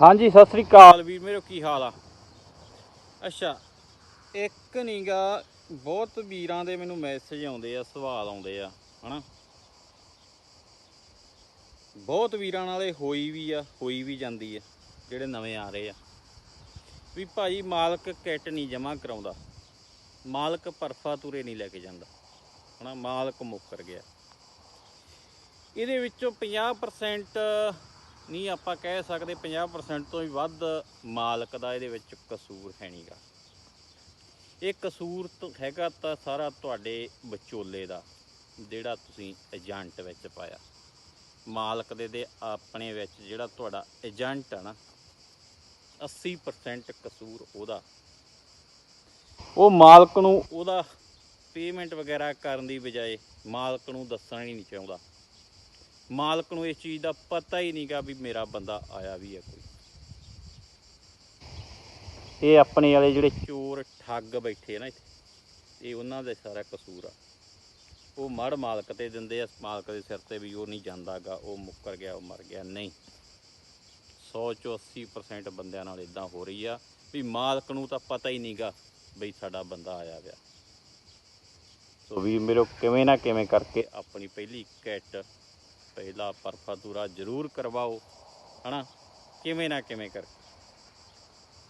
ਹਾਂਜੀ, ਸਤਿ ਸ੍ਰੀ ਅਕਾਲ। ਵੀਰ ਮੇਰੇ, ਕੀ ਹਾਲ ਆ? ਅੱਛਾ, ਇੱਕ ਨੀਗਾ, ਬਹੁਤ ਵੀਰਾਂ ਦੇ ਮੈਨੂੰ ਮੈਸੇਜ ਆਉਂਦੇ ਆ, ਸਵਾਲ ਆਉਂਦੇ ਆ, ਹਨਾ? ਬਹੁਤ ਵੀਰਾਂ ਨਾਲੇ ਹੋਈ ਵੀ ਆ, ਹੋਈ ਵੀ ਜਾਂਦੀ ਆ, ਜਿਹੜੇ ਨਵੇਂ ਆ ਰਹੇ ਆ। ਵੀ ਭਾਈ ਮਾਲਕ ਕਿੱਟ ਨਹੀਂ ਜਮਾ ਕਰਾਉਂਦਾ। ਮਾਲਕ ਪਰਫਾ ਤੁਰੇ ਨਹੀਂ ਲੈ ਕੇ ਜਾਂਦਾ, ਹਨਾ? ਮਾਲਕ ਮੁੱਕਰ ਗਿਆ। ਇਹਦੇ ਵਿੱਚੋਂ 50% ਨਹੀਂ, ਆਪਾਂ ਕਹਿ ਸਕਦੇ 50% ਤੋਂ ਵੀ ਵੱਧ ਮਾਲਕ ਦਾ ਇਹਦੇ ਵਿੱਚ ਕਸੂਰ ਹੈ ਨਹੀਂਗਾ ਇਹ ਕਸੂਰ ਹੈਗਾ ਤਾਂ ਸਾਰਾ ਤੁਹਾਡੇ ਵਿਚੋਲੇ ਦਾ, ਜਿਹੜਾ ਤੁਸੀਂ ਏਜੰਟ ਵਿੱਚ ਪਾਇਆ। ਮਾਲਕ ਦੇ ਦੇ ਆਪਣੇ ਵਿੱਚ ਜਿਹੜਾ ਤੁਹਾਡਾ ਏਜੰਟ ਆ ਨਾ 80% ਕਸੂਰ ਉਹਦਾ। ਉਹ ਮਾਲਕ ਨੂੰ ਉਹਦਾ ਪੇਮੈਂਟ ਵਗੈਰਾ ਕਰਨ ਦੀ ਬਜਾਏ ਮਾਲਕ ਨੂੰ ਦੱਸਣਾ ਹੀ ਨਹੀਂ ਚਾਹੁੰਦਾ। ਮਾਲਕ ਨੂੰ ਇਸ ਚੀਜ਼ ਦਾ ਪਤਾ ਹੀ ਨਹੀਂਗਾ ਵੀ ਮੇਰਾ ਬੰਦਾ ਆਇਆ ਵੀ ਹੈ ਕੋਈ। ਇਹ ਆਪਣੇ ਵਾਲੇ ਜਿਹੜੇ ਚੋਰ ਠੱਗ ਬੈਠੇ ਨਾ ਇੱਥੇ, ਇਹ ਉਹਨਾਂ ਦਾ ਸਾਰਾ ਕਸੂਰ ਆ। ਉਹ ਮੜ ਮਾਲਕ ਤੇ ਦਿੰਦੇ ਆ, ਮਾਲਕ ਦੇ ਸਿਰ ਤੇ ਵੀ ਉਹ ਨਹੀਂ ਜਾਂਦਾਗਾ ਉਹ ਮੁੱਕਰ ਗਿਆ, ਉਹ ਮਰ ਗਿਆ। ਨਹੀਂ। 100 ਚੋਂ 80% ਬੰਦਿਆਂ ਨਾਲ ਇਦਾਂ ਹੋ ਰਹੀ ਆ ਵੀ ਮਾਲਕ ਨੂੰ ਤਾਂ ਪਤਾ ਹੀ ਨਹੀਂਗਾ ਬਈ ਸਾਡਾ ਬੰਦਾ ਆਇਆ ਵਿਆ ਸੋ ਵੀ ਮੇਰੇ, ਕਿਵੇਂ ਨਾ ਕਿਵੇਂ ਕਰਕੇ ਆਪਣੀ ਪਹਿਲੀ ਕਿੱਟ ਪਹਿਲਾ ਪਰਫਾ ਦੂਰਾ ਜ਼ਰੂਰ ਕਰਵਾਓ, ਹਨਾ? ਕਿਵੇਂ ਨਾ ਕਿਵੇਂ ਕਰ।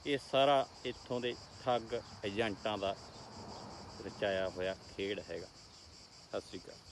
ਇਹ ਸਾਰਾ ਇੱਥੋਂ ਦੇ ਠੱਗ ਏਜੰਟਾਂ ਦਾ ਰਚਾਇਆ ਹੋਇਆ ਖੇਡ ਹੈਗਾ। ਸਤਿ ਸ਼੍ਰੀ ਅਕਾਲ।